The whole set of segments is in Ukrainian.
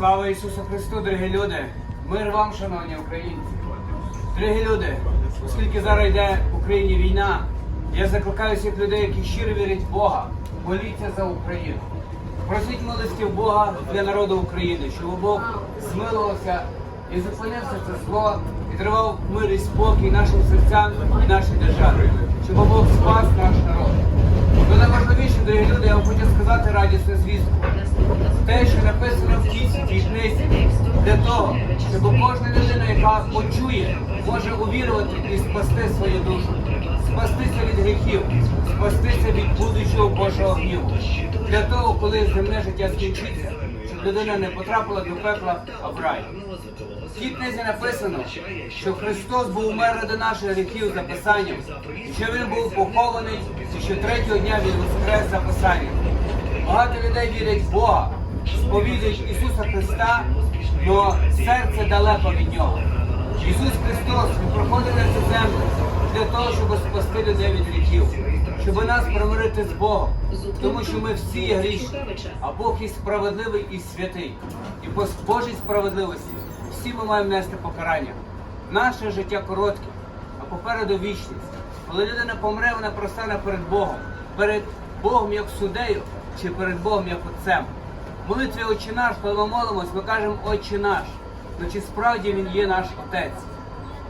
Слава Ісусу Христу, дорогі люди! Мир вам, шановні українці! Дорогі люди, оскільки зараз йде в Україні війна, я закликаю всіх людей, які щиро вірять в Бога, моліться за Україну. Просіть милості Бога для народу України, щоб Бог змилувався і зупинився це зло і тривав мир і спокій нашим серцям і нашій державі, щоб Бог спас найважливіше, дорогі люди, я вам хочу сказати радісне звістку. Те, що написано в святій книзі, для того, щоб кожна людина, яка почує, може увірувати і спасти свою душу, спастися від гріхів, спастися від будучого Божого гніву. Для того, коли земне життя скінчиться, людина не потрапила до пекла, а в рай. В цій книзі написано, що Христос був умер ради наших гріхів за Писанням, що Він був похований, і що третього дня Він воскрес за Писанням. Багато людей вірять в Бога, сповідують Ісуса Христа, але серце далеко від Нього. Ісус Христос проходив на цю землю для того, щоб спасти людей від гріхів, щоб нас примирити з Богом, тому що ми всі є грішні, а Бог і справедливий і святий. І по Божій справедливості всі ми маємо нести покарання. Наше життя коротке, а попереду вічність. Коли людина помре, вона простане перед Богом, перед Богом як суддею чи перед Богом як Отцем. Молитві Отче наш, коли ми молимось, ми кажемо Отче наш. Ну чи справді Він є наш Отець?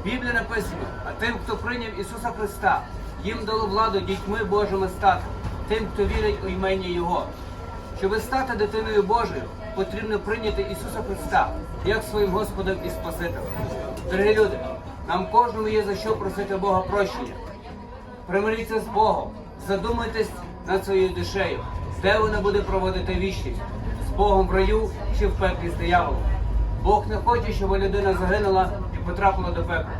В Біблії написано, а тим, хто прийняв Ісуса Христа, їм дало владу дітьми Божими стати, тим, хто вірить у імені Його. Щоб стати дитиною Божою, потрібно прийняти Ісуса Христа як своїм Господом і Спасителем. Дорогі люди, нам кожному є за що просити Бога прощення. Примиріться з Богом, задумайтесь над своєю душею, де вона буде проводити вічність з Богом в раю чи в пеклі з дияволом. Бог не хоче, щоб людина загинула і потрапила до пекла.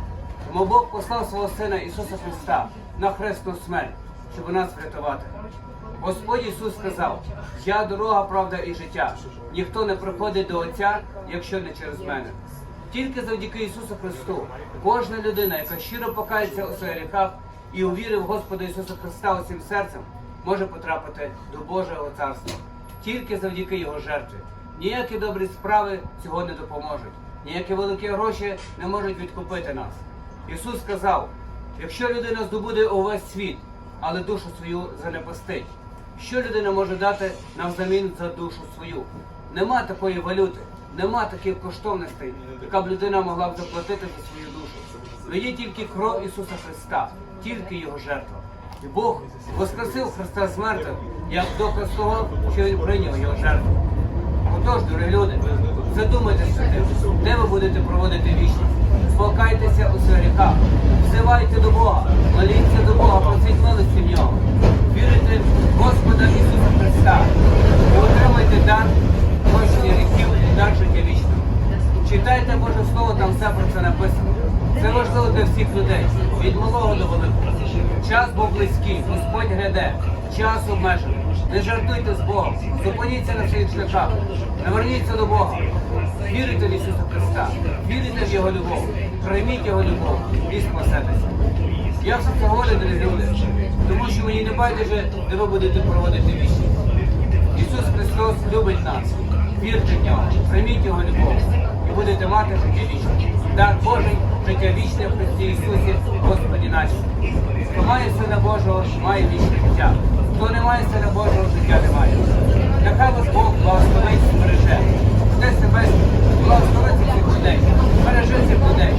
Тому Бог послав свого Сина Ісуса Христа на хресну смерть, щоб нас врятувати. Господь Ісус сказав: Я дорога, правда і життя. Ніхто не приходить до Отця, якщо не через мене. Тільки завдяки Ісусу Христу кожна людина, яка щиро покається у своїх гріхах і увірив Господа Ісуса Христа усім серцем, може потрапити до Божого Царства. Тільки завдяки Його жертві. Ніякі добрі справи цього не допоможуть, ніякі великі гроші не можуть відкупити нас. Ісус сказав: якщо людина здобуде увесь світ, але душу свою занепастить, що людина може дати навзамін за душу свою? Нема такої валюти, нема таких коштовностей, яка б людина могла б заплатити за свою душу. Но є тільки кров Ісуса Христа, тільки Його жертва. І Бог воскресив Христа з мертвих, як доказ того, що Він прийняв його жертву. Отож, дорогі люди, задумайтеся де ви будете проводити вічність. Спокайтеся у своїх гріхах, взивайте до Бога, моліться до Бога, просіть милості в нього. Вірите в Господа Ісуса Христа і отримайте дар прощення гріхів і дар життя вічного. Читайте Боже Слово, там все про це написано. Це важливо для всіх людей, від малого до великого. Час був близький, Господь гряде, час обмежений. Не жартуйте з Богом, зупиніться на своїх шляхах, наверніться до Бога. Вірите в Ісуса Христа, вірите в Його любов, прийміть Його любов і спасетеся. Я все це говорю, дорогі люди, тому що мені не байдуже, де ви будете проводити вічність. Ісус Христос любить нас. Вірте в нього, прийміть його любов і будете мати життя вічне. Дар Божий, життя вічне в Христі Ісусі, Господі нашому. Хто має Сина Божого, має вічне життя. Хто не має Сина Божого, життя не має. Нехай вас Бог благословить і береже. Отець Небесний, благослови цих людей, бережи цих людей.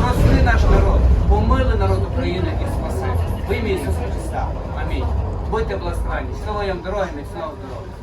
Прости наш народ, помили народ України і спаси. В ім'я Ісуса Христа. Амінь. Будьте благословені. Слава вам дороги, міцного здоров'я.